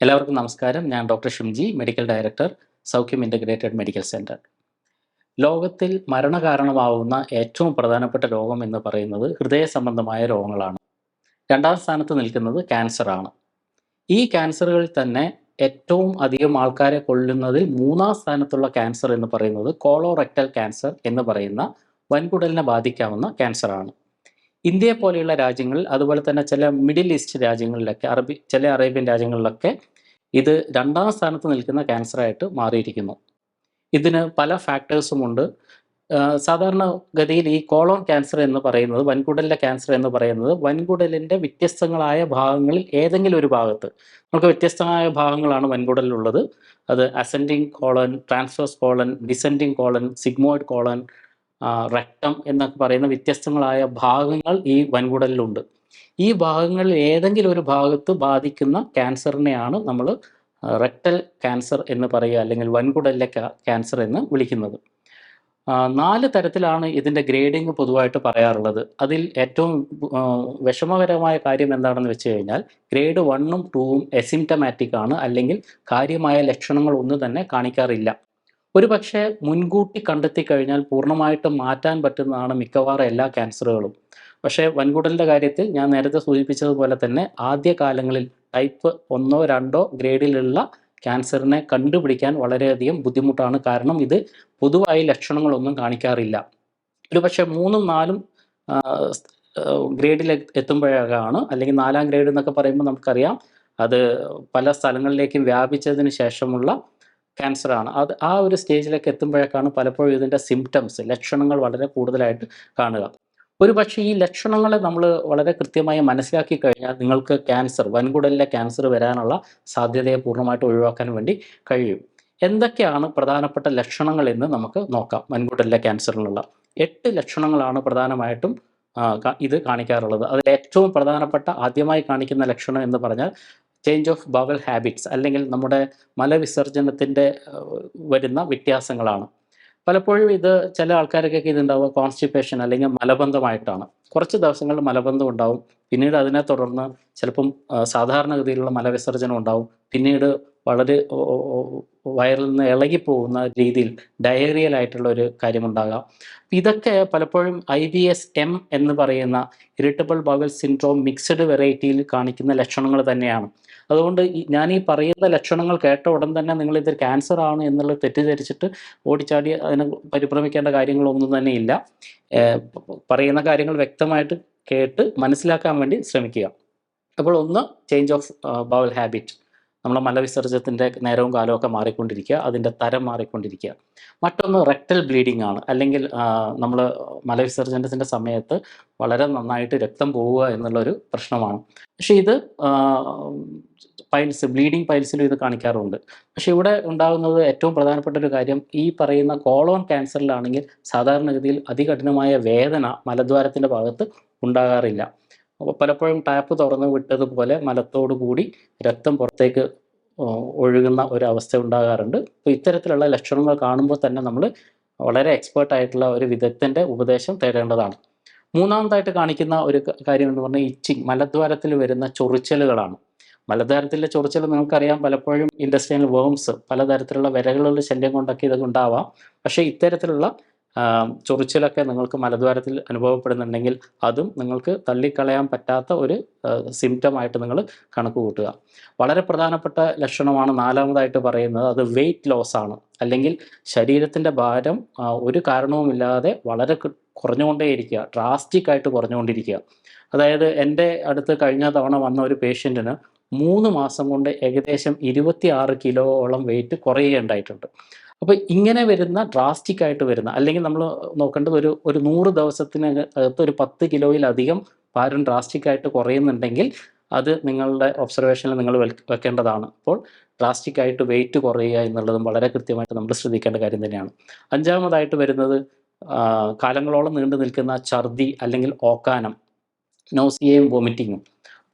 എല്ലാവർക്കും നമസ്കാരം. ഞാൻ doctor Shimji medical director Soukhyam integrated medical centre ലോകത്തിൽ മരണകാരണമാവുന്ന ഏറ്റവും പ്രധാനപ്പെട്ട രോഗം എന്ന് പറയുന്നത് ഹൃദയ സംബന്ധമായ രോഗങ്ങളാണ്. രണ്ടാം സ്ഥാനത്ത് നിൽക്കുന്നത് ക്യാൻസറാണ്. ഈ ക്യാൻസറുകളിൽ തന്നെ ഏറ്റവും അധികം ആൾക്കാരെ കൊല്ലുന്നതിൽ മൂന്നാം സ്ഥാനത്തുള്ള ക്യാൻസർ എന്ന് പറയുന്നത് കോളോറെക്ടൽ ക്യാൻസർ എന്ന് പറയുന്ന വൻകുടലിനെ ബാധിക്കാവുന്ന ക്യാൻസറാണ്. ഇന്ത്യയെ പോലെയുള്ള രാജ്യങ്ങളിൽ അതുപോലെ തന്നെ ചില മിഡിൽ ഈസ്റ്റ് രാജ്യങ്ങളിലൊക്കെ അറബി ചില അറേബ്യൻ രാജ്യങ്ങളിലൊക്കെ ഇത് രണ്ടാം സ്ഥാനത്ത് നിൽക്കുന്ന ക്യാൻസറായിട്ട് മാറിയിരിക്കുന്നു. ഇതിന് പല ഫാക്ടേഴ്സും ഉണ്ട്. ആഹ് സാധാരണ ഗതിയിൽ ഈ കോളോൺ ക്യാൻസർ എന്ന് പറയുന്നത് വൻകുടലിലെ ക്യാൻസർ എന്ന് പറയുന്നത് വൻകുടലിന്റെ വ്യത്യസ്തങ്ങളായ ഭാഗങ്ങളിൽ ഏതെങ്കിലും ഒരു ഭാഗത്ത്. നമുക്ക് വ്യത്യസ്തമായ ഭാഗങ്ങളാണ് വൻകുടലിലുള്ളത്. അത് ascending colon transverse colon descending colon sigmoid colon rectum എന്നൊക്കെ പറയുന്ന വ്യത്യസ്തങ്ങളായ ഭാഗങ്ങൾ ഈ വൻകുടലിലുണ്ട്. ഈ ഭാഗങ്ങളിൽ ഏതെങ്കിലും ഒരു ഭാഗത്ത് ബാധിക്കുന്ന ക്യാൻസറിനെയാണ് നമ്മൾ റെക്ടൽ ക്യാൻസർ എന്ന് പറയുക അല്ലെങ്കിൽ വൻകുടലിലെ ക്യാൻസർ എന്ന് വിളിക്കുന്നത്. നാല് തരത്തിലാണ് ഇതിന്റെ ഗ്രേഡിംഗ് പൊതുവായിട്ട് പറയാറുള്ളത്. അതിൽ ഏറ്റവും വിഷമകരമായ കാര്യം എന്താണെന്ന് വെച്ച് കഴിഞ്ഞാൽ ഗ്രേഡ് വണ്ണും ടൂവും എസിംറ്റമാറ്റിക് ആണ് അല്ലെങ്കിൽ കാര്യമായ ലക്ഷണങ്ങൾ ഒന്നും തന്നെ കാണിക്കാറില്ല. ഒരു പക്ഷേ മുൻകൂട്ടി കണ്ടെത്തി കഴിഞ്ഞാൽ പൂർണമായിട്ടും മാറ്റാൻ പറ്റുന്നതാണ് മിക്കവാറും എല്ലാ ക്യാൻസറുകളും. പക്ഷേ വൻകുടലിന്റെ കാര്യത്തിൽ ഞാൻ നേരത്തെ സൂചിപ്പിച്ചതുപോലെ തന്നെ ആദ്യ കാലങ്ങളിൽ ടൈപ്പ് ഒന്നോ രണ്ടോ ഗ്രേഡിലുള്ള ക്യാൻസറിനെ കണ്ടുപിടിക്കാൻ വളരെയധികം ബുദ്ധിമുട്ടാണ്. കാരണം ഇത് പൊതുവായി ലക്ഷണങ്ങളൊന്നും കാണിക്കാറില്ല. ഒരു പക്ഷേ മൂന്നും നാലും ഗ്രേഡിൽ എത്തുമ്പോഴാണ് അല്ലെങ്കിൽ നാലാം ഗ്രേഡ് എന്നൊക്കെ പറയുമ്പോൾ നമുക്കറിയാം അത് പല സ്ഥലങ്ങളിലേക്കും വ്യാപിച്ചതിന് ശേഷമുള്ള ക്യാൻസറാണ്. അത് ആ ഒരു സ്റ്റേജിലേക്ക് എത്തുമ്പോഴേക്കാണ് പലപ്പോഴും ഇതിന്റെ സിംറ്റംസ് ലക്ഷണങ്ങൾ വളരെ കൂടുതലായിട്ട് കാണുക. ഒരു പക്ഷേ ഈ ലക്ഷണങ്ങളെ നമ്മൾ വളരെ കൃത്യമായി മനസ്സിലാക്കി കഴിഞ്ഞാൽ നിങ്ങൾക്ക് ക്യാൻസർ വൻകുടലിലെ ക്യാൻസർ വരാനുള്ള സാധ്യതയെ പൂർണമായിട്ട് ഒഴിവാക്കാൻ വേണ്ടി കഴിയും. എന്തൊക്കെയാണ് പ്രധാനപ്പെട്ട ലക്ഷണങ്ങൾ എന്ന് നമുക്ക് നോക്കാം. വൻകുടലിലെ ക്യാൻസറിനുള്ള എട്ട് ലക്ഷണങ്ങളാണ് പ്രധാനമായിട്ടും ഇത് കാണിക്കാറുള്ളത്. അതിൽ ഏറ്റവും പ്രധാനപ്പെട്ട ആദ്യമായി കാണിക്കുന്ന ലക്ഷണം എന്ന് പറഞ്ഞാൽ ചേഞ്ച് ഓഫ് ബവൽ ഹാബിറ്റ്സ് അല്ലെങ്കിൽ നമ്മുടെ മലവിസർജനത്തിന്റെ വരുന്ന വ്യത്യാസങ്ങളാണ്. പലപ്പോഴും ഇത് ചില ആൾക്കാർക്കൊക്കെ ഇതുണ്ടാവുക കോൺസ്റ്റിപ്പേഷൻ അല്ലെങ്കിൽ മലബന്ധമായിട്ടാണ്. കുറച്ച് ദിവസങ്ങൾ മലബന്ധം ഉണ്ടാവും. പിന്നീട് അതിനെ തുടർന്ന് ചിലപ്പം സാധാരണഗതിയിലുള്ള മലവിസർജനം ഉണ്ടാവും. പിന്നീട് വളരെ വയറിൽ നിന്ന് ഇളകിപ്പോകുന്ന രീതിയിൽ ഡയറിയൽ ആയിട്ടുള്ള ഒരു കാര്യമുണ്ടാകാം. ഇതൊക്കെ പലപ്പോഴും ഐ ബി എസ് എം എന്ന് പറയുന്ന ഇറിറ്റബിൾ ബവൽ സിൻഡ്രോം മിക്സഡ് വെറൈറ്റിയിൽ കാണിക്കുന്ന ലക്ഷണങ്ങൾ തന്നെയാണ്. അതുകൊണ്ട് ഞാൻ ഈ പറയുന്ന ലക്ഷണങ്ങൾ കേട്ട ഉടൻ തന്നെ നിങ്ങൾ ഇതൊരു ക്യാൻസർ ആണ് എന്നുള്ള തെറ്റിദ്ധരിച്ചിട്ട് ഓടിച്ചാടി അതിനെ പരിഭ്രമിക്കേണ്ട കാര്യങ്ങളൊന്നും തന്നെ ഇല്ല. പറയുന്ന കാര്യങ്ങൾ വ്യക്തമായിട്ട് കേട്ട് മനസ്സിലാക്കാൻ വേണ്ടി ശ്രമിക്കുക. അപ്പോൾ ഒന്ന് ചേഞ്ച് ഓഫ് ബൗൾ ഹാബിറ്റ് നമ്മളെ മലവിസർജ്യത്തിന്റെ നേരവും കാലവും ഒക്കെ മാറിക്കൊണ്ടിരിക്കുക അതിന്റെ തരം മാറിക്കൊണ്ടിരിക്കുക. മറ്റൊന്ന് റെക്ടൽ ബ്ലീഡിംഗ് ആണ്. അല്ലെങ്കിൽ നമ്മൾ മലവിസർജനത്തിന്റെ സമയത്ത് വളരെ നന്നായിട്ട് രക്തം പോവുക എന്നുള്ളൊരു പ്രശ്നമാണ്. പക്ഷേ ഇത് പൈൽസ് ബ്ലീഡിംഗ് പൈൽസിലും ഇത് കാണിക്കാറുണ്ട്. പക്ഷേ ഇവിടെ ഉണ്ടാകുന്നത് ഏറ്റവും പ്രധാനപ്പെട്ട ഒരു കാര്യം ഈ പറയുന്ന കോളോൺ ക്യാൻസറിലാണെങ്കിൽ സാധാരണഗതിയിൽ അതികഠിനമായ വേദന മലദ്വാരത്തിന്റെ ഭാഗത്ത് ഉണ്ടാകാറില്ല. അപ്പോൾ പലപ്പോഴും ടാപ്പ് തുറന്ന് വിട്ടതുപോലെ മലത്തോടു കൂടി രക്തം പുറത്തേക്ക് ഒഴുകുന്ന ഒരു അവസ്ഥ ഉണ്ടാകാറുണ്ട്. അപ്പോൾ ഇത്തരത്തിലുള്ള ലക്ഷണങ്ങൾ കാണുമ്പോൾ തന്നെ നമ്മൾ വളരെ എക്സ്പേർട്ട് ആയിട്ടുള്ള ഒരു വിദഗ്ധന്റെ ഉപദേശം തേടേണ്ടതാണ്. മൂന്നാമതായിട്ട് കാണിക്കുന്ന ഒരു കാര്യം എന്ന് പറഞ്ഞാൽ ഇച്ചിങ് മലദ്വാരത്തിൽ വരുന്ന ചൊറിച്ചലുകളാണ്. മലദ്വാരത്തിലെ ചൊറിച്ചൽ നിങ്ങൾക്കറിയാം പലപ്പോഴും ഇൻഡസ്ട്രിയൽ വേംസ് പലതരത്തിലുള്ള വിരകളുള്ള ശല്യം കൊണ്ടൊക്കെ ഇതൊക്കെ ഉണ്ടാവാം. പക്ഷേ ഇത്തരത്തിലുള്ള ചൊറിച്ചിലൊക്കെ നിങ്ങൾക്ക് മലദ്വാരത്തിൽ അനുഭവപ്പെടുന്നുണ്ടെങ്കിൽ അതും നിങ്ങൾക്ക് തള്ളിക്കളയാൻ പറ്റാത്ത ഒരു സിംറ്റമായിട്ട് നിങ്ങൾ കണക്ക് കൂട്ടുക. വളരെ പ്രധാനപ്പെട്ട ലക്ഷണമാണ് നാലാമതായിട്ട് പറയുന്നത്. അത് വെയിറ്റ് ലോസ് ആണ്. അല്ലെങ്കിൽ ശരീരത്തിന്റെ ഭാരം ഒരു കാരണവുമില്ലാതെ വളരെ കുറഞ്ഞുകൊണ്ടേയിരിക്കുക. ഡ്രാസ്റ്റിക് ആയിട്ട് കുറഞ്ഞുകൊണ്ടിരിക്കുക. അതായത് എന്റെ അടുത്ത് കഴിഞ്ഞ തവണ വന്ന ഒരു പേഷ്യന്റിന് മൂന്ന് മാസം കൊണ്ട് ഏകദേശം ഇരുപത്തി ആറ് കിലോയോളം വെയിറ്റ് കുറയുകയുണ്ടായിട്ടുണ്ട്. അപ്പോൾ ഇങ്ങനെ വരുന്ന ഡ്രാസ്റ്റിക് ആയിട്ട് വരുന്ന അല്ലെങ്കിൽ നമ്മൾ നോക്കേണ്ടത് ഒരു ഒരു നൂറ് ദിവസത്തിന് അകത്ത് ഒരു പത്ത് കിലോയിലധികം ഭാരം ഡ്രാസ്റ്റിക് ആയിട്ട് കുറയുന്നുണ്ടെങ്കിൽ അത് നിങ്ങളുടെ ഒബ്സർവേഷനിൽ നിങ്ങൾ വെക്കേണ്ടതാണ്. അപ്പോൾ ഡ്രാസ്റ്റിക് ആയിട്ട് വെയിറ്റ് കുറയുക എന്നുള്ളതും വളരെ കൃത്യമായിട്ട് നമ്മൾ ശ്രദ്ധിക്കേണ്ട കാര്യം തന്നെയാണ്. അഞ്ചാമതായിട്ട് വരുന്നത് കാലങ്ങളോളം നീണ്ടു നിൽക്കുന്ന ഛർദി അല്ലെങ്കിൽ ഓക്കാനം നോസിയയും വോമിറ്റിങ്ങും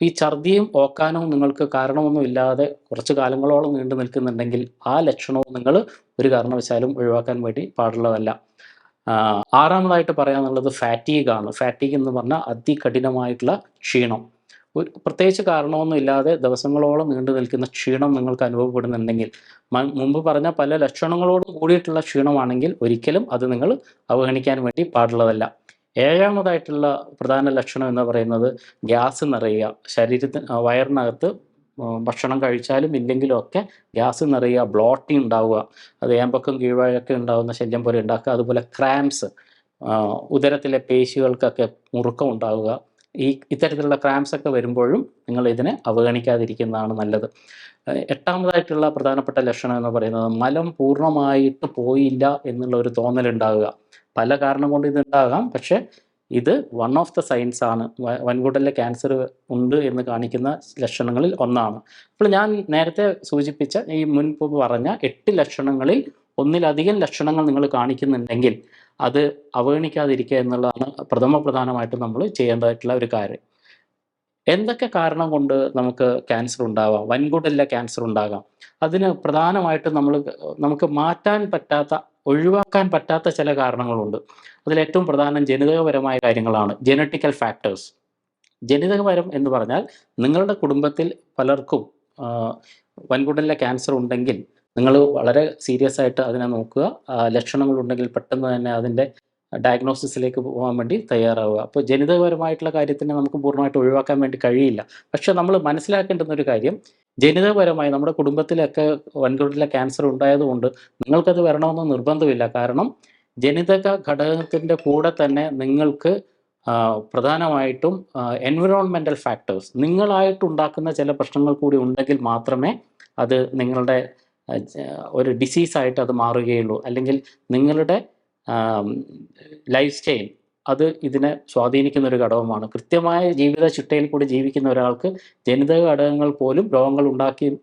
ഈ ഛർദിയും ഓക്കാനവും നിങ്ങൾക്ക് കാരണമൊന്നുമില്ലാതെ കുറച്ച് കാലങ്ങളോളം നീണ്ടു നിൽക്കുന്നുണ്ടെങ്കിൽ ആ ലക്ഷണവും നിങ്ങൾ ഒരു കാരണവശാലും ഒഴിവാക്കാൻ വേണ്ടി പാടുള്ളതല്ല. ആറാമതായിട്ട് പറയാനുള്ളത് ഫാറ്റീഗ് ആണ്. ഫാറ്റീഗ് എന്ന് പറഞ്ഞാൽ അതികഠിനമായിട്ടുള്ള ക്ഷീണം. ഒരു പ്രത്യേകിച്ച് കാരണമൊന്നും ഇല്ലാതെ ദിവസങ്ങളോളം നീണ്ടു നിൽക്കുന്ന ക്ഷീണം നിങ്ങൾക്ക് അനുഭവപ്പെടുന്നുണ്ടെങ്കിൽ മുമ്പ് പറഞ്ഞ പല ലക്ഷണങ്ങളോടും കൂടിയിട്ടുള്ള ക്ഷീണമാണെങ്കിൽ ഒരിക്കലും അത് നിങ്ങൾ അവഗണിക്കാൻ വേണ്ടി പാടുള്ളതല്ല. ഏഴാമതായിട്ടുള്ള പ്രധാന ലക്ഷണം എന്ന് പറയുന്നത് ഗ്യാസ് നിറയുക. ശരീരത്തിന് വയറിനകത്ത് ഭക്ഷണം കഴിച്ചാലും ഇല്ലെങ്കിലും ഒക്കെ ഗ്യാസ് നിറയുക ബ്ലോട്ടിങ് ഉണ്ടാവുക അത് ഏമ്പക്കം കീഴ്വഴക്കം ഉണ്ടാകുന്ന ശല്യം പോലെ ഉണ്ടാക്കുക അതുപോലെ ക്രാംസ് ഉദരത്തിലെ പേശികൾക്കൊക്കെ മുറുക്കം ഉണ്ടാവുക ഈ ഇത്തരത്തിലുള്ള ക്രാംസ് ഒക്കെ വരുമ്പോഴും നിങ്ങൾ ഇതിനെ അവഗണിക്കാതിരിക്കുന്നതാണ് നല്ലത്. എട്ടാമതായിട്ടുള്ള പ്രധാനപ്പെട്ട ലക്ഷണം എന്ന് പറയുന്നത് മലം പൂർണമായിട്ട് പോയില്ല എന്നുള്ള ഒരു തോന്നലുണ്ടാവുക പല കാരണം കൊണ്ട് ഇത് ഉണ്ടാകാം. പക്ഷേ ഇത് വൺ ഓഫ് ദ സൈൻസ് ആണ്. വൻകുടലിലെ ക്യാൻസർ ഉണ്ട് എന്ന് കാണിക്കുന്ന ലക്ഷണങ്ങളിൽ ഒന്നാണ്. അപ്പോൾ ഞാൻ നേരത്തെ സൂചിപ്പിച്ച ഈ മുൻപ് പറഞ്ഞ എട്ട് ലക്ഷണങ്ങളിൽ ഒന്നിലധികം ലക്ഷണങ്ങൾ നിങ്ങൾ കാണിക്കുന്നുണ്ടെങ്കിൽ അത് അവഗണിക്കാതിരിക്കുക എന്നുള്ളതാണ് പ്രഥമ പ്രധാനമായിട്ടും നമ്മൾ ചെയ്യേണ്ടതായിട്ടുള്ള ഒരു കാര്യം. എന്തൊക്കെ കാരണം കൊണ്ട് നമുക്ക് ക്യാൻസർ ഉണ്ടാവാം? വൻകുടലിലെ ക്യാൻസർ ഉണ്ടാകാം. അതിന് പ്രധാനമായിട്ടും നമ്മൾ നമുക്ക് മാറ്റാൻ പറ്റാത്ത ഒഴിവാക്കാൻ പറ്റാത്ത ചില കാരണങ്ങളുണ്ട്. അതിലേറ്റവും പ്രധാനം ജനിതകപരമായ കാര്യങ്ങളാണ്. ജനറ്റിക്കൽ ഫാക്ടേഴ്സ് ജനിതകപരം എന്ന് പറഞ്ഞാൽ നിങ്ങളുടെ കുടുംബത്തിൽ പലർക്കും വൻകുടലിലെ ക്യാൻസർ ഉണ്ടെങ്കിൽ നിങ്ങൾ വളരെ സീരിയസ് ആയിട്ട് അതിനെ നോക്കുക. ലക്ഷണങ്ങൾ ഉണ്ടെങ്കിൽ പെട്ടെന്ന് തന്നെ അതിന്റെ ഡയഗ്നോസിസിലേക്ക് പോകാൻ വേണ്ടി തയ്യാറാവുക. അപ്പോൾ ജനിതകപരമായിട്ടുള്ള കാര്യത്തിനെ നമുക്ക് പൂർണമായിട്ട് ഒഴിവാക്കാൻ വേണ്ടി കഴിയില്ല. പക്ഷെ നമ്മൾ മനസ്സിലാക്കേണ്ടുന്ന ഒരു കാര്യം ജനിതകപരമായി നമ്മുടെ കുടുംബത്തിലൊക്കെ വൻകുടലിലെ ക്യാൻസർ ഉണ്ടായതുകൊണ്ട് നിങ്ങൾക്കത് വരണമെന്ന് നിർബന്ധമില്ല. കാരണം ജനിതക ഘടകത്തിന്റെ കൂടെ തന്നെ നിങ്ങൾക്ക് പ്രധാനമായിട്ടും എൻവിറോൺമെന്റൽ ഫാക്ടേഴ്സ് നിങ്ങളായിട്ടുണ്ടാക്കുന്ന ചില പ്രശ്നങ്ങൾ കൂടി ഉണ്ടെങ്കിൽ മാത്രമേ അത് നിങ്ങളുടെ ഒരു ഡിസീസായിട്ട് അത് മാറുകയുള്ളൂ. അല്ലെങ്കിൽ നിങ്ങളുടെ ലൈഫ് സ്റ്റൈൽ അത് ഇതിനെ സ്വാധീനിക്കുന്ന ഒരു ഘടകമാണ്. കൃത്യമായ ജീവിത ചിട്ടയിൽ കൂടി ജീവിക്കുന്ന ഒരാൾക്ക് ജനിതക ഘടകങ്ങൾ പോലും രോഗങ്ങൾ ഉണ്ടാക്കി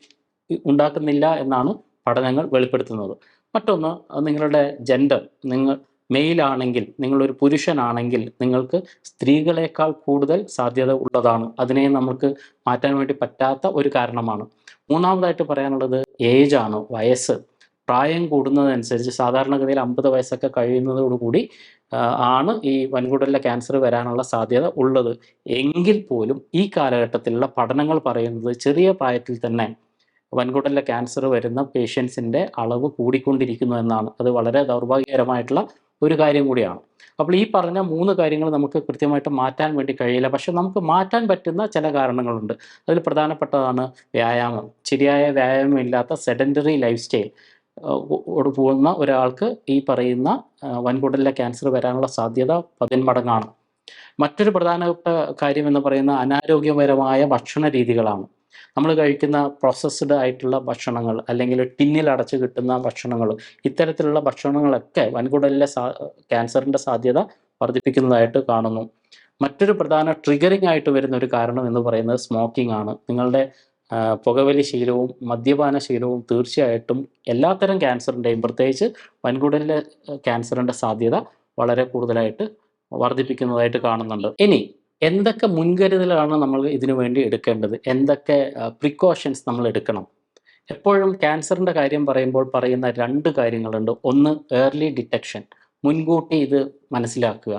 ഉണ്ടാക്കുന്നില്ല എന്നാണ് പഠനങ്ങൾ വെളിപ്പെടുത്തുന്നത്. മറ്റൊന്ന് നിങ്ങളുടെ ജെൻഡർ നിങ്ങൾ മെയിലാണെങ്കിൽ നിങ്ങളൊരു പുരുഷനാണെങ്കിൽ നിങ്ങൾക്ക് സ്ത്രീകളെക്കാൾ കൂടുതൽ സാധ്യത ഉള്ളതാണ്. അതിനെ നമുക്ക് മാറ്റാൻ വേണ്ടി പറ്റാത്ത ഒരു കാരണമാണ്. മൂന്നാമതായിട്ട് പറയാനുള്ളത് ഏജ് ആണ് വയസ്സ്. പ്രായം കൂടുന്നതനുസരിച്ച് സാധാരണഗതിയിൽ അമ്പത് വയസ്സൊക്കെ കഴിയുന്നതോടുകൂടി ആണ് ഈ വൻകുടലിലെ ക്യാൻസർ വരാനുള്ള സാധ്യത ഉള്ളത്. എങ്കിൽ പോലും ഈ കാലഘട്ടത്തിലുള്ള പഠനങ്ങൾ പറയുന്നത് ചെറിയ പ്രായത്തിൽ തന്നെ വൻകുടലിലെ ക്യാൻസർ വരുന്ന പേഷ്യൻസിന്റെ അളവ് കൂടിക്കൊണ്ടിരിക്കുന്നു എന്നാണ്. അത് വളരെ ദൗർഭാഗ്യകരമായിട്ടുള്ള ഒരു കാര്യം കൂടിയാണ്. അപ്പോൾ ഈ പറഞ്ഞ മൂന്ന് കാര്യങ്ങൾ നമുക്ക് കൃത്യമായിട്ട് മാറ്റാൻ വേണ്ടി കഴിയില്ല. പക്ഷെ നമുക്ക് മാറ്റാൻ പറ്റുന്ന ചില കാരണങ്ങളുണ്ട്. അതിൽ പ്രധാനപ്പെട്ടതാണ് വ്യായാമം. ശരിയായ വ്യായാമം ഇല്ലാത്ത സെഡന്ററി ലൈഫ് സ്റ്റൈൽ ഓട് പോകുന്ന ഒരാൾക്ക് ഈ പറയുന്ന വൻകുടലിലെ ക്യാൻസർ വരാനുള്ള സാധ്യത പതിന്മടങ്ങാണ്. മറ്റൊരു പ്രധാനപ്പെട്ട കാര്യം എന്ന് പറയുന്ന അനാരോഗ്യപരമായ ഭക്ഷണ രീതികളാണ്. നമ്മൾ കഴിക്കുന്ന പ്രോസസ്ഡ് ആയിട്ടുള്ള ഭക്ഷണങ്ങൾ അല്ലെങ്കിൽ ടിന്നിൽ അടച്ച് കിട്ടുന്ന ഭക്ഷണങ്ങൾ ഇത്തരത്തിലുള്ള ഭക്ഷണങ്ങളൊക്കെ വൻകുടലിലെ സാ ക്യാൻസറിന്റെ സാധ്യത വർദ്ധിപ്പിക്കുന്നതായിട്ട് കാണുന്നു. മറ്റൊരു പ്രധാന ട്രിഗറിംഗ് ആയിട്ട് വരുന്ന ഒരു കാരണം എന്ന് പറയുന്നത് സ്മോക്കിംഗ് ആണ്. നിങ്ങളുടെ പുകവലി ശീലവും മദ്യപാന ശീലവും തീർച്ചയായിട്ടും എല്ലാത്തരം ക്യാൻസറിന്റെയും പ്രത്യേകിച്ച് വൻകുടലിലെ ക്യാൻസറിന്റെ സാധ്യത വളരെ കൂടുതലായിട്ട് വർദ്ധിപ്പിക്കുന്നതായിട്ട് കാണുന്നുണ്ട്. ഇനി എന്തൊക്കെ മുൻകരുതലാണ് നമ്മൾ ഇതിനു വേണ്ടി എടുക്കേണ്ടത്? എന്തൊക്കെ പ്രിക്കോഷൻസ് നമ്മൾ എടുക്കണം? എപ്പോഴും ക്യാൻസറിന്റെ കാര്യം പറയുമ്പോൾ പറയുന്ന രണ്ട് കാര്യങ്ങളുണ്ട്. ഒന്ന് ഏർലി ഡിറ്റക്ഷൻ മുൻകൂട്ടി ഇത് മനസ്സിലാക്കുക.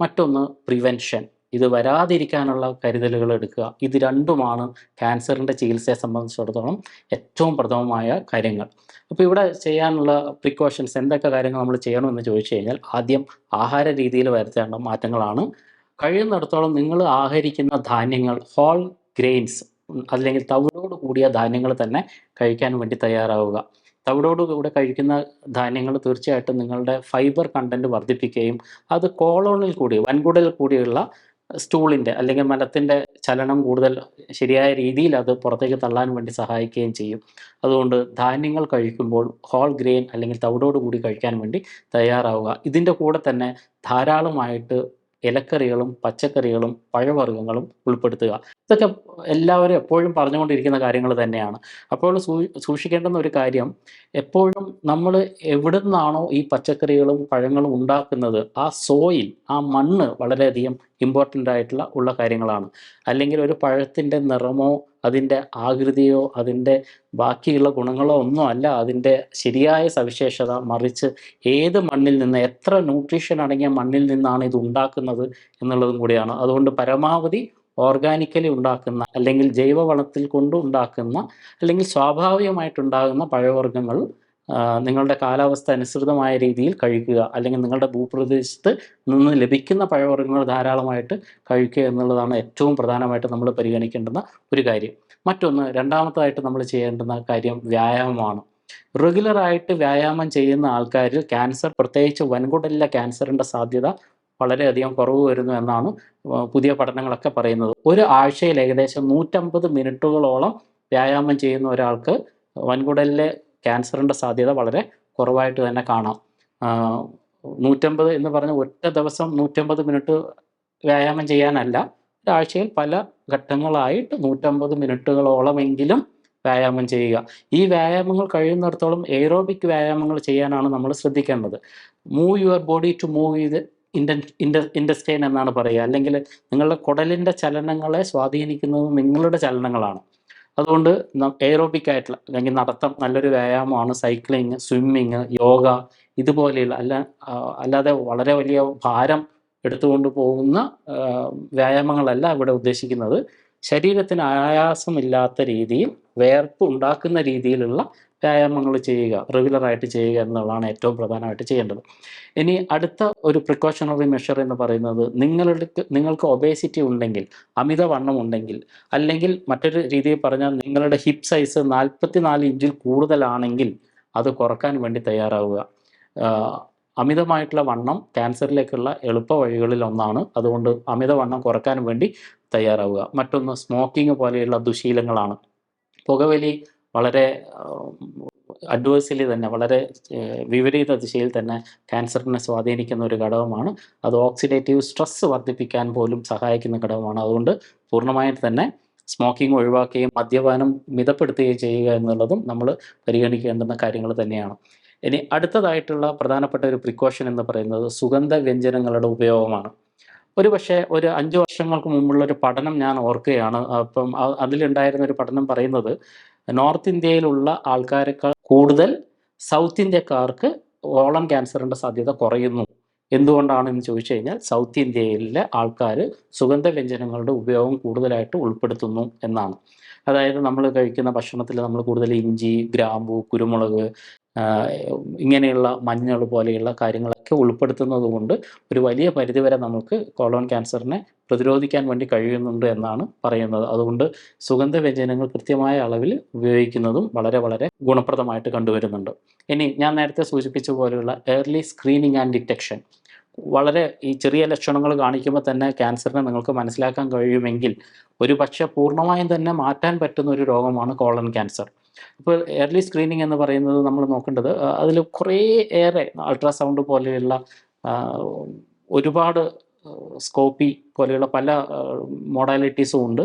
മറ്റൊന്ന് പ്രിവെൻഷൻ ഇത് വരാതിരിക്കാനുള്ള കരുതലുകൾ എടുക്കുക. ഇത് രണ്ടുമാണ് ക്യാൻസറിന്റെ ചികിത്സയെ സംബന്ധിച്ചിടത്തോളം ഏറ്റവും പ്രഥമമായ കാര്യങ്ങൾ. അപ്പോൾ ഇവിടെ ചെയ്യാനുള്ള പ്രിക്കോഷൻസ് എന്തൊക്കെ കാര്യങ്ങൾ നമ്മൾ ചെയ്യണമെന്ന് ചോദിച്ചു കഴിഞ്ഞാൽ ആദ്യം ആഹാര രീതിയിൽ വരുത്തേണ്ട മാറ്റങ്ങളാണ് കഴിയുന്നിടത്തോളം നിങ്ങൾ ആഹരിക്കുന്ന ധാന്യങ്ങൾ ഹോൾ ഗ്രെയിൻസ് അല്ലെങ്കിൽ തവിടോട് കൂടിയ ധാന്യങ്ങൾ തന്നെ കഴിക്കാൻ വേണ്ടി തയ്യാറാവുക. തവിടോട് കൂടെ കഴിക്കുന്ന ധാന്യങ്ങൾ തീർച്ചയായിട്ടും നിങ്ങളുടെ ഫൈബർ കണ്ടന്റ് വർദ്ധിപ്പിക്കുകയും അത് കോളോണിൽ കൂടി വൻകുടലിൽ കൂടിയുള്ള സ്റ്റൂളിന്റെ അല്ലെങ്കിൽ മലത്തിന്റെ ചലനം കൂടുതൽ ശരിയായ രീതിയിൽ അത് പുറത്തേക്ക് തള്ളാൻ വേണ്ടി സഹായിക്കുകയും ചെയ്യും. അതുകൊണ്ട് ധാന്യങ്ങൾ കഴിക്കുമ്പോൾ ഹോൾ ഗ്രെയിൻ അല്ലെങ്കിൽ തവിടോട് കൂടി കഴിക്കാൻ വേണ്ടി തയ്യാറാവുക. ഇതിന്റെ കൂടെ തന്നെ ധാരാളമായിട്ട് ഇലക്കറികളും പച്ചക്കറികളും പഴവർഗങ്ങളും ഉൾപ്പെടുത്തുക. ഇതൊക്കെ എല്ലാവരും എപ്പോഴും പറഞ്ഞുകൊണ്ടിരിക്കുന്ന കാര്യങ്ങൾ തന്നെയാണ്. അപ്പോൾ സൂക്ഷിക്കേണ്ടുന്ന ഒരു കാര്യം എപ്പോഴും നമ്മൾ എവിടെ നിന്നാണോ ഈ പച്ചക്കറികളും പഴങ്ങളും ഉണ്ടാക്കുന്നത് ആ സോയിൽ ആ മണ്ണ് വളരെയധികം ഇമ്പോർട്ടന്റ് ആയിട്ടുള്ള ഉള്ള കാര്യങ്ങളാണ്. അല്ലെങ്കിൽ ഒരു പഴത്തിന്റെ നിറമോ അതിന്റെ ആകൃതിയോ അതിന്റെ ബാക്കിയുള്ള ഗുണങ്ങളോ ഒന്നും അല്ല അതിന്റെ ശരിയായ സവിശേഷത മറിച്ച് ഏത് മണ്ണിൽ നിന്ന് എത്ര ന്യൂട്രീഷൻ അടങ്ങിയ മണ്ണിൽ നിന്നാണ് ഇത് ഉണ്ടാക്കുന്നത് എന്നുള്ളതും കൂടിയാണ്. അതുകൊണ്ട് പരമാവധി ഓർഗാനിക്കലി ഉണ്ടാക്കുന്ന അല്ലെങ്കിൽ ജൈവവളത്തിൽ കൊണ്ട് ഉണ്ടാക്കുന്ന അല്ലെങ്കിൽ സ്വാഭാവികമായിട്ടുണ്ടാകുന്ന പഴവർഗങ്ങൾ നിങ്ങളുടെ കാലാവസ്ഥ അനുസൃതമായ രീതിയിൽ കഴിക്കുക. അല്ലെങ്കിൽ നിങ്ങളുടെ ഭൂപ്രദേശത്ത് നിന്ന് ലഭിക്കുന്ന പഴവർഗങ്ങൾ ധാരാളമായിട്ട് കഴിക്കുക എന്നുള്ളതാണ് ഏറ്റവും പ്രധാനമായിട്ട് നമ്മൾ പരിഗണിക്കേണ്ടുന്ന ഒരു കാര്യം. മറ്റൊന്ന് രണ്ടാമതായിട്ട് നമ്മൾ ചെയ്യേണ്ടുന്ന കാര്യം വ്യായാമമാണ്. റെഗുലറായിട്ട് വ്യായാമം ചെയ്യുന്ന ആൾക്കാരിൽ ക്യാൻസർ പ്രത്യേകിച്ച് വൻകുടലിലെ ക്യാൻസറിന്റെ സാധ്യത വളരെയധികം കുറവ് വരുന്നു എന്നാണ് പുതിയ പഠനങ്ങളൊക്കെ പറയുന്നത്. ഒരു ആഴ്ചയിൽ ഏകദേശം നൂറ്റമ്പത് മിനിറ്റുകളോളം വ്യായാമം ചെയ്യുന്ന ഒരാൾക്ക് വൻകുടലിലെ ക്യാൻസറിന്റെ സാധ്യത വളരെ കുറവായിട്ട് തന്നെ കാണാം. നൂറ്റമ്പത് എന്ന് പറഞ്ഞ ഒറ്റ ദിവസം നൂറ്റമ്പത് മിനിറ്റ് വ്യായാമം ചെയ്യാനല്ല ഒരാഴ്ചയിൽ പല ഘട്ടങ്ങളായിട്ട് നൂറ്റമ്പത് മിനിറ്റുകളോളമെങ്കിലും വ്യായാമം ചെയ്യുക. ഈ വ്യായാമങ്ങൾ കഴിയുന്നിടത്തോളം എയ്റോബിക് വ്യായാമങ്ങൾ ചെയ്യാനാണ് നമ്മൾ ശ്രദ്ധിക്കേണ്ടത്. Move your body to move ഇത് ഇൻഡ ഇൻഡ എന്നാണ് പറയുക. അല്ലെങ്കിൽ നിങ്ങളുടെ കുടലിന്റെ ചലനങ്ങളെ സ്വാധീനിക്കുന്നത് നിങ്ങളുടെ ചലനങ്ങളാണ്. അതുകൊണ്ട് എയറോബിക് ആയിട്ടുള്ള അല്ലെങ്കിൽ നടത്തം നല്ലൊരു വ്യായാമമാണ് സൈക്ലിങ് സ്വിമ്മിങ് യോഗ ഇതുപോലെയുള്ള അല്ല അല്ലാതെ വളരെ വലിയ ഭാരം എടുത്തുകൊണ്ട് പോകുന്ന വ്യായാമങ്ങളല്ല ഇവിടെ ഉദ്ദേശിക്കുന്നത്. ശരീരത്തിന് ആയാസമില്ലാത്ത രീതിയിൽ വേർപ്പ് ഉണ്ടാക്കുന്ന രീതിയിലുള്ള വ്യായാമങ്ങൾ ചെയ്യുക റെഗുലറായിട്ട് ചെയ്യുക എന്നുള്ളതാണ് ഏറ്റവും പ്രധാനമായിട്ട് ചെയ്യേണ്ടത്. ഇനി അടുത്ത ഒരു പ്രിക്കോഷണറി മെഷർ എന്ന് പറയുന്നത് നിങ്ങളുടെ നിങ്ങൾക്ക് ഒബേസിറ്റി ഉണ്ടെങ്കിൽ അമിതവണ്ണം ഉണ്ടെങ്കിൽ അല്ലെങ്കിൽ മറ്റൊരു രീതിയിൽ പറഞ്ഞാൽ നിങ്ങളുടെ ഹിപ്പ് സൈസ് നാൽപ്പത്തി നാല് ഇഞ്ചിൽ കൂടുതലാണെങ്കിൽ അത് കുറയ്ക്കാൻ വേണ്ടി തയ്യാറാവുക. അമിതമായിട്ടുള്ള വണ്ണം ക്യാൻസറിലേക്കുള്ള എളുപ്പ വഴികളിൽ ഒന്നാണ്. അതുകൊണ്ട് അമിതവണ്ണം കുറയ്ക്കാൻ വേണ്ടി തയ്യാറാവുക. മറ്റൊന്ന് സ്മോക്കിംഗ് പോലെയുള്ള ദുശീലങ്ങളാണ്. പുകവലി വളരെ അഡ്വേഴ്സിലി തന്നെ വളരെ വിപരീത ദിശയിൽ തന്നെ ക്യാൻസറിനെ സ്വാധീനിക്കുന്ന ഒരു ഘടകമാണ്. അത് ഓക്സിഡേറ്റീവ് സ്ട്രെസ് വർദ്ധിപ്പിക്കാൻ പോലും സഹായിക്കുന്ന ഘടകമാണ്. അതുകൊണ്ട് പൂർണമായിട്ട് തന്നെ സ്മോക്കിംഗ് ഒഴിവാക്കുകയും മദ്യപാനം മിതപ്പെടുത്തുകയും ചെയ്യുക എന്നുള്ളതും നമ്മൾ പരിഗണിക്കേണ്ടുന്ന കാര്യങ്ങൾ തന്നെയാണ്. ഇനി അടുത്തതായിട്ടുള്ള പ്രധാനപ്പെട്ട ഒരു പ്രിക്കോഷൻ എന്ന് പറയുന്നത് സുഗന്ധ വ്യഞ്ജനങ്ങളുടെ ഉപയോഗമാണ്. ഒരു പക്ഷേ ഒരു അഞ്ച് വർഷങ്ങൾക്ക് മുമ്പുള്ള ഒരു പഠനം ഞാൻ ഓർക്കുകയാണ്. അപ്പം അതിലുണ്ടായിരുന്ന ഒരു പഠനം പറയുന്നത് നോർത്ത് ഇന്ത്യയിലുള്ള ആൾക്കാരെക്കാൾ കൂടുതൽ സൗത്ത് ഇന്ത്യക്കാർക്ക് ഓളം ക്യാൻസറിന്റെ സാധ്യത കുറയുന്നു. എന്തുകൊണ്ടാണെന്ന് ചോദിച്ചു കഴിഞ്ഞാൽ സൗത്ത് ഇന്ത്യയിലെ ആൾക്കാർ സുഗന്ധ വ്യഞ്ജനങ്ങളുടെ ഉപയോഗം കൂടുതലായിട്ട് ഉൾപ്പെടുത്തുന്നു എന്നാണ്. അതായത് നമ്മൾ കഴിക്കുന്ന ഭക്ഷണത്തിൽ നമ്മൾ കൂടുതൽ ഇഞ്ചി ഗ്രാമ്പു കുരുമുളക് ഇങ്ങനെയുള്ള മഞ്ഞൾ പോലെയുള്ള കാര്യങ്ങളൊക്കെ ഉൾപ്പെടുത്തുന്നത് കൊണ്ട് ഒരു വലിയ പരിധിവരെ നമുക്ക് കോളോൺ ക്യാൻസറിനെ പ്രതിരോധിക്കാൻ വേണ്ടി കഴിയുന്നുണ്ട് എന്നാണ് പറയുന്നത്. അതുകൊണ്ട് സുഗന്ധ വ്യഞ്ജനങ്ങൾ കൃത്യമായ അളവിൽ ഉപയോഗിക്കുന്നതും വളരെ വളരെ ഗുണപ്രദമായിട്ട് കണ്ടുവരുന്നുണ്ട്. ഇനി ഞാൻ നേരത്തെ സൂചിപ്പിച്ച പോലെയുള്ള ഏർലി സ്ക്രീനിങ് ആൻഡ് ഡിറ്റക്ഷൻ വളരെ ഈ ചെറിയ ലക്ഷണങ്ങൾ കാണിക്കുമ്പോൾ തന്നെ ക്യാൻസറിനെ നിങ്ങൾക്ക് മനസ്സിലാക്കാൻ കഴിയുമെങ്കിൽ ഒരു പക്ഷേ പൂർണമായും തന്നെ മാറ്റാൻ പറ്റുന്ന ഒരു രോഗമാണ് കോളൺ ക്യാൻസർ. അപ്പോൾ ഏർലി സ്ക്രീനിങ് എന്ന് പറയുന്നത് നമ്മൾ നോക്കേണ്ടത് അതിൽ കുറേ ഏറെ അൾട്രാസൗണ്ട് പോലെയുള്ള ഒരുപാട് സ്കോപ്പി പോലെയുള്ള പല മോഡാലിറ്റീസും ഉണ്ട്.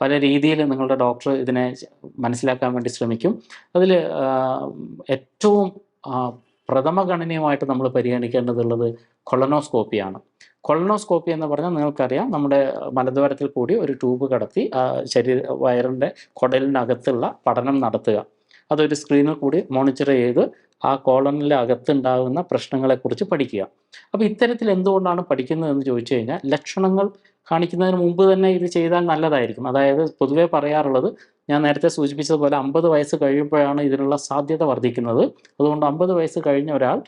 പല രീതിയിൽ നിങ്ങളുടെ ഡോക്ടർ ഇതിനെ മനസ്സിലാക്കാൻ വേണ്ടി ശ്രമിക്കും. അതിൽ ഏറ്റവും ആ, പ്രഥമഗണനീയമായിട്ട് നമ്മൾ പരിഗണിക്കേണ്ടതുള്ളത് കൊളനോസ്കോപ്പിയാണ്. കൊളനോസ്കോപ്പി എന്ന് പറഞ്ഞാൽ നിങ്ങൾക്കറിയാം നമ്മുടെ മലദ്വാരത്തിൽ കൂടി ഒരു ട്യൂബ് കടത്തി ആ ശരീര വയറിന്റെ കുടലിനകത്തുള്ള പഠനം നടത്തുക. അതൊരു സ്ക്രീനിൽ കൂടി മോണിറ്റർ ചെയ്ത് ആ കോളനിലെ അകത്തുണ്ടാകുന്ന പ്രശ്നങ്ങളെക്കുറിച്ച് പഠിക്കുക. അപ്പോൾ ഇത്തരത്തിൽ എന്തുകൊണ്ടാണ് പഠിക്കുന്നതെന്ന് ചോദിച്ചു കഴിഞ്ഞാൽ ലക്ഷണങ്ങൾ കാണിക്കുന്നതിന് മുമ്പ് തന്നെ ഇത് ചെയ്താൽ നല്ലതായിരിക്കും. അതായത് പൊതുവേ പറയാറുള്ളത് ഞാൻ നേരത്തെ സൂചിപ്പിച്ചതുപോലെ അമ്പത് വയസ്സ് കഴിയുമ്പോഴാണ് ഇതിനുള്ള സാധ്യത വർദ്ധിക്കുന്നത്. അതുകൊണ്ട് അമ്പത് വയസ്സ് കഴിഞ്ഞ ഒരാൾ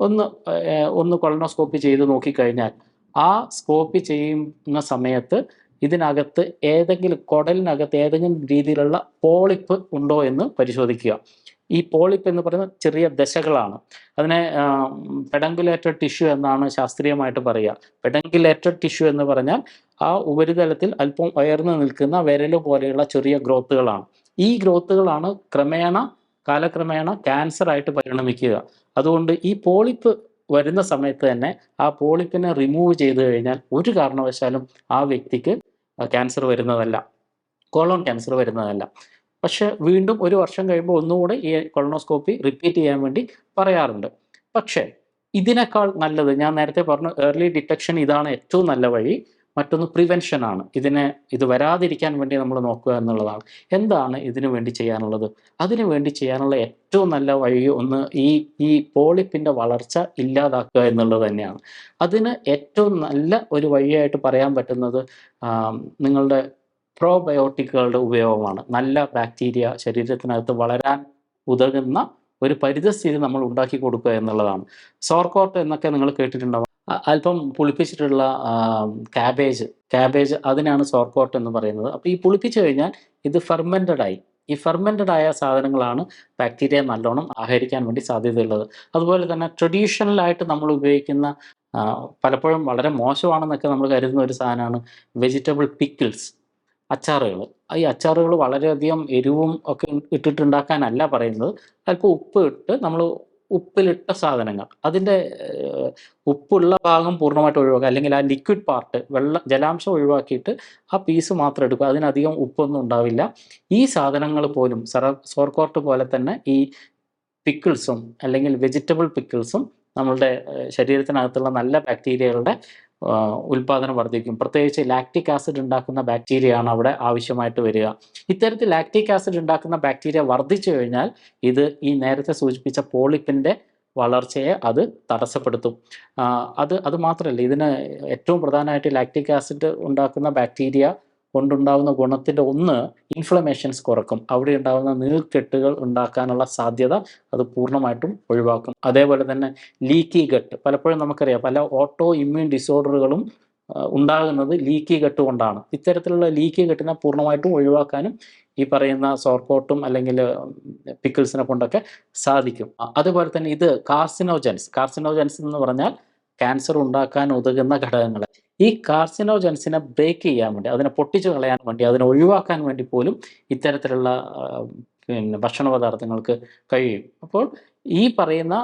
ഒന്ന് ഒന്ന് കൊളനോസ്കോപ്പി ചെയ്ത് നോക്കിക്കഴിഞ്ഞാൽ ആ സ്കോപ്പി ചെയ്യുന്ന സമയത്ത് ഇതിനകത്ത് ഏതെങ്കിലും കുടലിനകത്ത് ഏതെങ്കിലും രീതിയിലുള്ള പോളിപ്പ് ഉണ്ടോ എന്ന് പരിശോധിക്കുക. ഈ പോളിപ്പ് എന്ന് പറയുന്ന ചെറിയ ദശകളാണ്. അതിനെ പെഡങ്കുലേറ്റഡ് ടിഷ്യൂ എന്നാണ് ശാസ്ത്രീയമായിട്ട് പറയുക. പെഡങ്കുലേറ്റഡ് ടിഷ്യൂ എന്ന് പറഞ്ഞാൽ ആ ഉപരിതലത്തിൽ അല്പം ഉയർന്നു നിൽക്കുന്ന വിരൽ പോലെയുള്ള ചെറിയ ഗ്രോത്തുകളാണ് ഈ ഗ്രോത്തുകളാണ് ക്രമേണ കാലക്രമേണ ക്യാൻസർ ആയിട്ട് പരിണമിക്കുക. അതുകൊണ്ട് ഈ പോളിപ്പ് വരുന്ന സമയത്ത് തന്നെ ആ പോളിപ്പിനെ റിമൂവ് ചെയ്തു കഴിഞ്ഞാൽ ഒരു കാരണവശാലും ആ വ്യക്തിക്ക് ക്യാൻസർ വരുന്നതല്ല. കോളോൺ ക്യാൻസർ വരുന്നതല്ല. പക്ഷെ വീണ്ടും ഒരു വർഷം കഴിയുമ്പോൾ ഒന്നുകൂടെ ഈ കൊളോണോസ്കോപ്പി റിപ്പീറ്റ് ചെയ്യാൻ വേണ്ടി പറയാറുണ്ട്. പക്ഷേ ഇതിനേക്കാൾ നല്ലത് ഞാൻ നേരത്തെ പറഞ്ഞു ഏർലി ഡിറ്റക്ഷൻ ഇതാണ് ഏറ്റവും നല്ല വഴി. മറ്റൊന്ന് പ്രിവെൻഷനാണ് ഇതിനെ ഇത് വരാതിരിക്കാൻ വേണ്ടി നമ്മൾ നോക്കുക എന്നുള്ളതാണ്. എന്താണ് ഇതിനു വേണ്ടി ചെയ്യാനുള്ളത്? അതിനു വേണ്ടി ചെയ്യാനുള്ള ഏറ്റവും നല്ല വഴി ഒന്ന് ഈ ഈ പോളിപ്പിന്റെ വളർച്ച ഇല്ലാതാക്കുക എന്നുള്ളത് തന്നെയാണ്. അതിന് ഏറ്റവും നല്ല ഒരു വഴിയായിട്ട് പറയാൻ പറ്റുന്നത് നിങ്ങളുടെ പ്രോബയോട്ടിക്കുകളുടെ ഉപയോഗമാണ്. നല്ല ബാക്ടീരിയ ശരീരത്തിനകത്ത് വളരാൻ ഉതകുന്ന ഒരു പരിതസ്ഥിതി നമ്മൾ ഉണ്ടാക്കി കൊടുക്കുക എന്നുള്ളതാണ്. സോർക്കോട്ട് എന്നൊക്കെ നിങ്ങൾ കേട്ടിട്ടുണ്ടാവും. അല്പം പുളിപ്പിച്ചിട്ടുള്ള കാബേജ് കാബേജ് അതിനാണ് സോർക്കോട്ട് എന്ന് പറയുന്നത്. അപ്പോൾ ഈ പുളിപ്പിച്ച് കഴിഞ്ഞാൽ ഇത് ഫെർമെന്റഡ് ആയി. ഈ ഫെർമെന്റഡ് ആയ സാധനങ്ങളാണ് ബാക്ടീരിയ നല്ലോണം ആഹരിക്കാൻ വേണ്ടി സാധ്യതയുള്ളത്. അതുപോലെ തന്നെ ട്രഡീഷണലായിട്ട് നമ്മൾ ഉപയോഗിക്കുന്ന പലപ്പോഴും വളരെ മോശമാണെന്നൊക്കെ നമ്മൾ കരുതുന്ന ഒരു സാധനമാണ് വെജിറ്റബിൾ പിക്കിൾസ് അച്ചാറുകൾ. ഈ അച്ചാറുകൾ വളരെയധികം എരിവും ഒക്കെ ഇട്ടിട്ടുണ്ടാക്കാനല്ല പറയുന്നത്. അല്പം ഉപ്പ് ഇട്ട് നമ്മൾ ഉപ്പിലിട്ട സാധനങ്ങൾ. അതിന്റെ ഉപ്പുള്ള ഭാഗം പൂർണമായിട്ട് ഒഴിവാക്കുക. അല്ലെങ്കിൽ ആ ലിക്വിഡ് പാർട്ട് വെള്ളം ജലാംശം ഒഴിവാക്കിയിട്ട് ആ പീസ് മാത്രം എടുക്കുക. അതിനധികം ഉപ്പൊന്നും ഉണ്ടാവില്ല. ഈ സാധനങ്ങൾ പോലും സറ സോർക്കോർട്ട് പോലെ തന്നെ ഈ പിക്കിൾസും അല്ലെങ്കിൽ വെജിറ്റബിൾ പിക്കിൾസും നമ്മളുടെ ശരീരത്തിനകത്തുള്ള നല്ല ബാക്ടീരിയകളുടെ ഉൽപാദനം വർദ്ധിക്കും. പ്രത്യേകിച്ച് ലാക്റ്റിക് ആസിഡ് ഉണ്ടാക്കുന്ന ബാക്ടീരിയയാണ് അവിടെ ആവശ്യമായിട്ട് വരിക. ഇത്തരത്തിൽ ലാക്റ്റിക് ആസിഡ് ഉണ്ടാക്കുന്ന ബാക്ടീരിയ വർദ്ധിച്ചു കഴിഞ്ഞാൽ ഇത് ഈ നേരത്തെ സൂചിപ്പിച്ച പോളിപ്പിന്റെ വളർച്ചയെ അത് തടസ്സപ്പെടുത്തും. അത് അത് മാത്രമല്ല ഇതിന് ഏറ്റവും പ്രധാനമായിട്ട് ലാക്റ്റിക് ആസിഡ് ഉണ്ടാക്കുന്ന ബാക്ടീരിയ കൊണ്ടുണ്ടാകുന്ന ഗുണത്തിന്റെ ഒന്ന് ഇൻഫ്ലമേഷൻസ് കുറക്കും. അവിടെ ഉണ്ടാകുന്ന നീർക്കെട്ടുകൾ ഉണ്ടാക്കാനുള്ള സാധ്യത അത് പൂർണമായിട്ടും ഒഴിവാക്കും. അതേപോലെ തന്നെ ലീക്കി ഗട്ട് പലപ്പോഴും നമുക്കറിയാം പല ഓട്ടോ ഇമ്മ്യൂൺ ഡിസോർഡറുകളും ഉണ്ടാകുന്നത് ലീക്കി ഗട്ട് കൊണ്ടാണ്. ഇത്തരത്തിലുള്ള ലീക്കി ഗട്ടിനെ പൂർണമായിട്ടും ഒഴിവാക്കാനും ഈ പറയുന്ന സോർക്കോട്ടും അല്ലെങ്കിൽ പിക്കിൾസിനെ കൊണ്ടൊക്കെ സാധിക്കും. അതുപോലെ തന്നെ ഇത് കാർസിനോജൻസ് കാർസിനോജൻസ് എന്ന് പറഞ്ഞാൽ ക്യാൻസർ ഉണ്ടാക്കാൻ ഉതകുന്ന ഘടകങ്ങൾ ഈ കാർസിനോജൻസിനെ ബ്രേക്ക് ചെയ്യാൻ വേണ്ടി അതിനെ പൊട്ടിച്ചു കളയാൻ വേണ്ടി അതിനെ ഒഴിവാക്കാൻ വേണ്ടി പോലും ഇത്തരത്തിലുള്ള പിന്നെ ഭക്ഷണ പദാർത്ഥങ്ങൾക്ക് കഴിയും. അപ്പോൾ ഈ പറയുന്ന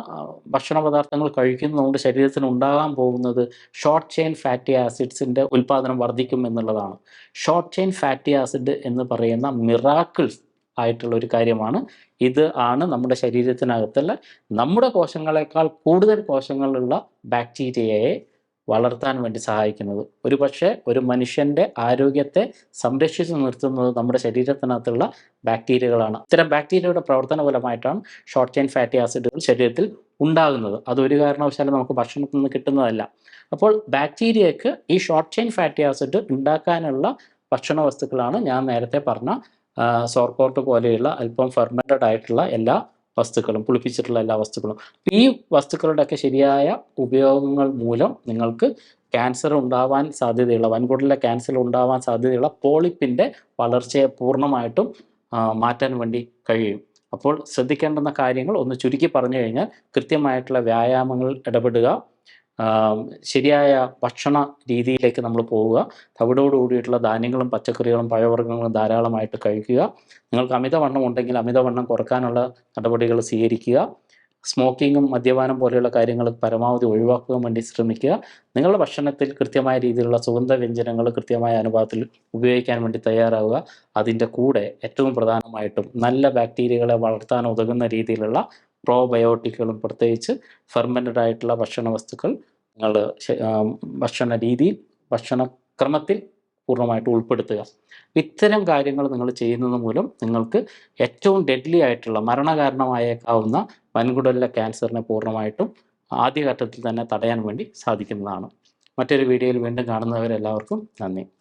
ഭക്ഷണ പദാർത്ഥങ്ങൾ കഴിക്കുന്നതുകൊണ്ട് ശരീരത്തിന് ഉണ്ടാകാൻ പോകുന്നത് ഷോർട്ട് ചെയിൻ ഫാറ്റി ആസിഡ്സിന്റെ ഉൽപ്പാദനം വർദ്ധിക്കും എന്നുള്ളതാണ്. ഷോർട്ട് ചെയിൻ ഫാറ്റി ആസിഡ് എന്ന് പറയുന്ന മിറാക്കിൾസ് ആയിട്ടുള്ള ഒരു കാര്യമാണ്. ഇത് ആണ് നമ്മുടെ ശരീരത്തിനകത്തുള്ള നമ്മുടെ കോശങ്ങളെക്കാൾ കൂടുതൽ കോശങ്ങളുള്ള ബാക്ടീരിയയെ വളർത്താൻ വേണ്ടി സഹായിക്കുന്നത്. ഒരു പക്ഷേ ഒരു മനുഷ്യന്റെ ആരോഗ്യത്തെ സംരക്ഷിച്ചു നിർത്തുന്നത് നമ്മുടെ ശരീരത്തിനകത്തുള്ള ബാക്ടീരിയകളാണ്. ഇത്തരം ബാക്ടീരിയയുടെ പ്രവർത്തന ഫലമായിട്ടാണ് ഷോർട്ട് ചെയിൻ ഫാറ്റി ആസിഡുകൾ ശരീരത്തിൽ ഉണ്ടാകുന്നത്. അതൊരു കാരണവശാലും നമുക്ക് ഭക്ഷണത്തിൽ നിന്ന് കിട്ടുന്നതല്ല. അപ്പോൾ ബാക്ടീരിയക്ക് ഈ ഷോർട്ട് ചെയിൻ ഫാറ്റി ആസിഡ് ഉണ്ടാക്കാനുള്ള ഭക്ഷണ വസ്തുക്കളാണ് ഞാൻ നേരത്തെ പറഞ്ഞ സോർക്കോട്ട് പോലെയുള്ള അല്പം ഫെർമെന്റഡ് ആയിട്ടുള്ള എല്ലാ വസ്തുക്കളും പുളിപ്പിച്ചിട്ടുള്ള എല്ലാ വസ്തുക്കളും. ഈ വസ്തുക്കളുടെയൊക്കെ ശരിയായ ഉപയോഗങ്ങൾ മൂലം നിങ്ങൾക്ക് ക്യാൻസർ ഉണ്ടാവാൻ സാധ്യതയുള്ള വൻകുടലിലെ ക്യാൻസർ ഉണ്ടാവാൻ സാധ്യതയുള്ള പോളിപ്പിന്റെ വളർച്ചയെ പൂർണമായിട്ടും മാറ്റാൻ വേണ്ടി കഴിയും. അപ്പോൾ ശ്രദ്ധിക്കേണ്ടുന്ന കാര്യങ്ങൾ ഒന്ന് ചുരുക്കി പറഞ്ഞു കഴിഞ്ഞാൽ കൃത്യമായിട്ടുള്ള വ്യായാമങ്ങൾ ഇടപെടുക ശരിയായ ഭക്ഷണ രീതിയിലേക്ക് നമ്മൾ പോവുക. തവിടോട് കൂടിയിട്ടുള്ള ധാന്യങ്ങളും പച്ചക്കറികളും പഴവർഗങ്ങളും ധാരാളമായിട്ട് കഴിക്കുക. നിങ്ങൾക്ക് അമിതവണ്ണം ഉണ്ടെങ്കിൽ അമിതവണ്ണം കുറക്കാനുള്ള നടപടികൾ സ്വീകരിക്കുക. സ്മോക്കിങ്ങും മദ്യപാനം പോലെയുള്ള കാര്യങ്ങൾ പരമാവധി ഒഴിവാക്കുക വേണ്ടി ശ്രമിക്കുക. നിങ്ങളുടെ ഭക്ഷണത്തിൽ കൃത്യമായ രീതിയിലുള്ള സുഗന്ധ വ്യഞ്ജനങ്ങൾ കൃത്യമായ അനുപാതത്തിൽ ഉപയോഗിക്കാൻ വേണ്ടി തയ്യാറാവുക. അതിന്റെ കൂടെ ഏറ്റവും പ്രധാനമായിട്ടും നല്ല ബാക്ടീരിയകളെ വളർത്താൻ ഉതകുന്ന രീതിയിലുള്ള പ്രോബയോട്ടിക്കുകളും പ്രത്യേകിച്ച് ഫെർമെന്റഡ് ആയിട്ടുള്ള ഭക്ഷണ വസ്തുക്കൾ നിങ്ങൾ ഭക്ഷണ രീതിയിൽ ഭക്ഷണക്രമത്തിൽ പൂർണമായിട്ട് ഉൾപ്പെടുത്തുക. ഇത്തരം കാര്യങ്ങൾ നിങ്ങൾ ചെയ്യുന്നത് മൂലം നിങ്ങൾക്ക് ഏറ്റവും ഡെഡ്ലി ആയിട്ടുള്ള മരണകാരണമായേക്കാവുന്ന വൻകുടലിലെ ക്യാൻസറിനെ പൂർണമായിട്ടും ആദ്യഘട്ടത്തിൽ തന്നെ തടയാൻ വേണ്ടി സാധിക്കുന്നതാണ്. മറ്റൊരു വീഡിയോയിൽ വീണ്ടും കാണുന്നവരെല്ലാവർക്കും നന്ദി.